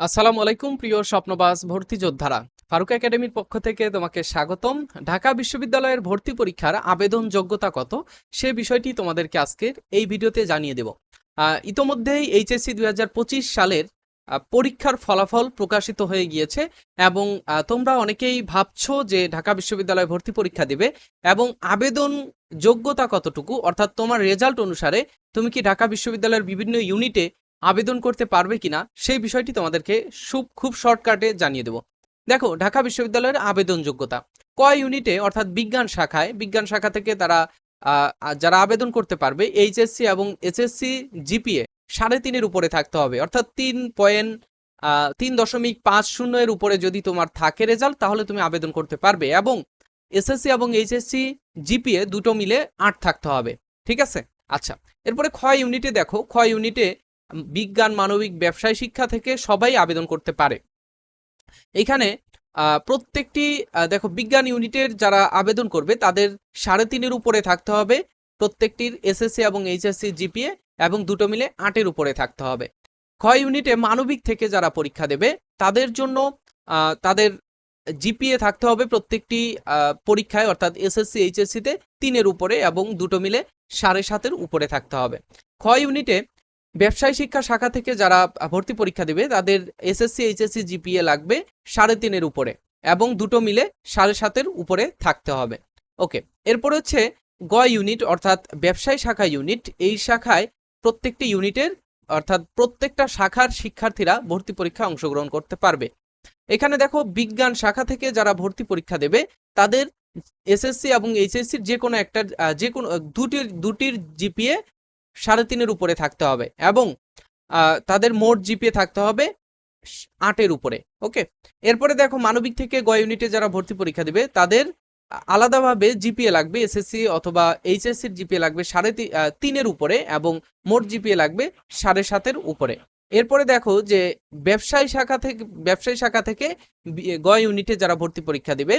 আসসালামু আলাইকুম, প্রিয় স্বপ্নবাস ভর্তি যোদ্ধারা। ফারুক একাডেমির পক্ষ থেকে তোমাকে স্বাগতম। ঢাকা বিশ্ববিদ্যালয়ের ভর্তি পরীক্ষার আবেদন যোগ্যতা কত সে বিষয়টি তোমাদেরকে আজকের এই ভিডিওতে জানিয়ে দেব। ইতোমধ্যেই এইচএসসি দু হাজার পঁচিশ সালের পরীক্ষার ফলাফল প্রকাশিত হয়ে গিয়েছে এবং তোমরা অনেকেই ভাবছ যে ঢাকা বিশ্ববিদ্যালয়ে ভর্তি পরীক্ষা দেবে এবং আবেদন যোগ্যতা কতটুকু? অর্থাৎ তোমার রেজাল্ট অনুসারে তুমি কি ঢাকা বিশ্ববিদ্যালয়ের বিভিন্ন ইউনিটে আবেদন করতে পারবে কিনা সেই বিষয়টি তোমাদেরকে খুব খুব শর্টকাটে জানিয়ে দেব। দেখো, ঢাকা বিশ্ববিদ্যালয়ের আবেদন যোগ্যতা কয় ইউনিটে, অর্থাৎ বিজ্ঞান শাখায়, বিজ্ঞান শাখা থেকে তারা যারা আবেদন করতে পারবে, এইচএসসি এবং এসএসসি জিপিএ সাড়ে তিনের উপরে থাকতে হবে। অর্থাৎ তিন পয়েন্ট তিন দশমিক পাঁচ শূন্য এর উপরে যদি তোমার থাকে রেজাল্ট তাহলে তুমি আবেদন করতে পারবে এবং এসএসসি এবং এইচএসসি জিপিএ দুটো মিলে আট থাকতে হবে। ঠিক আছে? আচ্ছা এরপরে ক্ষয় ইউনিটে দেখো ক্ষয় ইউনিটে বিজ্ঞান, মানবিক, ব্যবসায় শিক্ষা থেকে সবাই আবেদন করতে পারে। এখানে প্রত্যেকটি দেখো, বিজ্ঞান ইউনিটের যারা আবেদন করবে, তাদের সাড়ে তিনের উপরে থাকতে হবে, প্রত্যেকটির এসএসসি এবং এইচএসসি জিপিএ এবং দুটো মিলে আটের উপরে থাকতে হবে। ক্ষয় ইউনিটে মানবিক থেকে যারা পরীক্ষা দেবে, তাদের জন্য তাদের জিপিএ থাকতে হবে প্রত্যেকটি পরীক্ষায়, অর্থাৎ এসএসসি এইচএসসিতে তিনের উপরে এবং দুটো মিলে সাড়ে সাতের উপরে থাকতে হবে। ক্ষয় ইউনিটে ব্যবসায় শিক্ষা শাখা থেকে যারা ভর্তি পরীক্ষা দেবে, তাদের এসএসসি এইচএসসি জিপিএ লাগবে সাড়ে তিনের উপরে এবং দুটো মিলে সাড়ে সাতের উপরে থাকতে হবে। ওকে এরপর হচ্ছে গ ইউনিট অর্থাৎ ব্যবসায় শাখা ইউনিট এই শাখায় প্রত্যেকটি ইউনিটের অর্থাৎ প্রত্যেকটা শাখার শিক্ষার্থীরা ভর্তি পরীক্ষায় অংশগ্রহণ করতে পারবে। এখানে দেখো বিজ্ঞান শাখা থেকে যারা ভর্তি পরীক্ষা দেবে, তাদের এসএসসি এবং এইচএসসির যে কোনো একটা যে কোনো, দুটির দুটির জিপিএ সাড়ে তিনের উপরে থাকতে হবে এবং তাদের মোট জিপিএ থাকতে হবে আটের উপরে, ওকে? এরপরে দেখো মানবিক থেকে গ ইউনিটে যারা ভর্তি পরীক্ষা দিবে, তাদের আলাদাভাবে জিপিএ লাগবে এসএসসি অথবা এইচএসসির জিপিএ লাগবে সাড়ে তিনের উপরে এবং মোট জিপিএ লাগবে সাড়ে সাতের উপরে। এরপরে দেখো যে ব্যবসায়ী শাখা থেকে, ব্যবসায়ী শাখা থেকে গ ইউনিটে যারা ভর্তি পরীক্ষা দিবে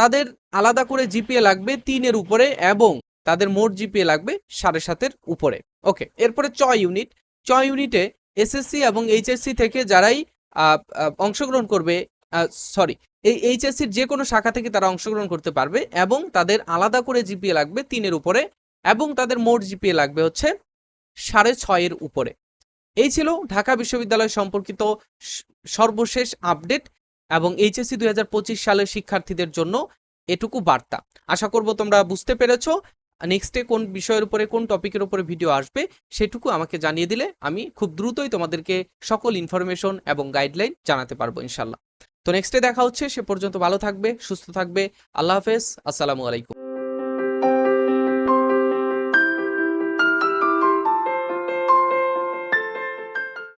তাদের আলাদা করে জিপিএ লাগবে তিনের উপরে এবং তাদের মোট জিপিএ লাগবে সাড়ে সাতের উপরে। ওকে এরপরে চ ইউনিট চ ইউনিটে এসএসসি এবং এইচএসসি থেকে যারাই অংশগ্রহণ করবে সরি এই এইচএসসির যে কোনো শাখা থেকে তারা অংশগ্রহণ করতে পারবে এবং তাদের আলাদা করে জিপিএ লাগবে তিনের উপরে এবং তাদের মোট জিপিএ লাগবে হচ্ছে সাড়ে ছয়ের উপরে। এই ছিল ঢাকা বিশ্ববিদ্যালয় সম্পর্কিত সর্বশেষ আপডেট এবং এইচএসসি দুই হাজার পঁচিশ সালের শিক্ষার্থীদের জন্য এটুকু বার্তা। আশা করব তোমরা বুঝতে পেরেছ। নেক্সটে কোন বিষয়ের উপরে, কোন টপিকের উপরে ভিডিও আসবে, সেটুকু আমাকে জানিয়ে দিলে আমি খুব দ্রুতই তোমাদেরকে সকল ইনফরমেশন এবং গাইডলাইন জানাতে পারব ইনশাল্লাহ তো নেক্সটে দেখা হচ্ছে, সে পর্যন্ত ভালো থাকবে, সুস্থ থাকবে, আল্লাহ হাফেজ, আসসালামু আলাইকুম।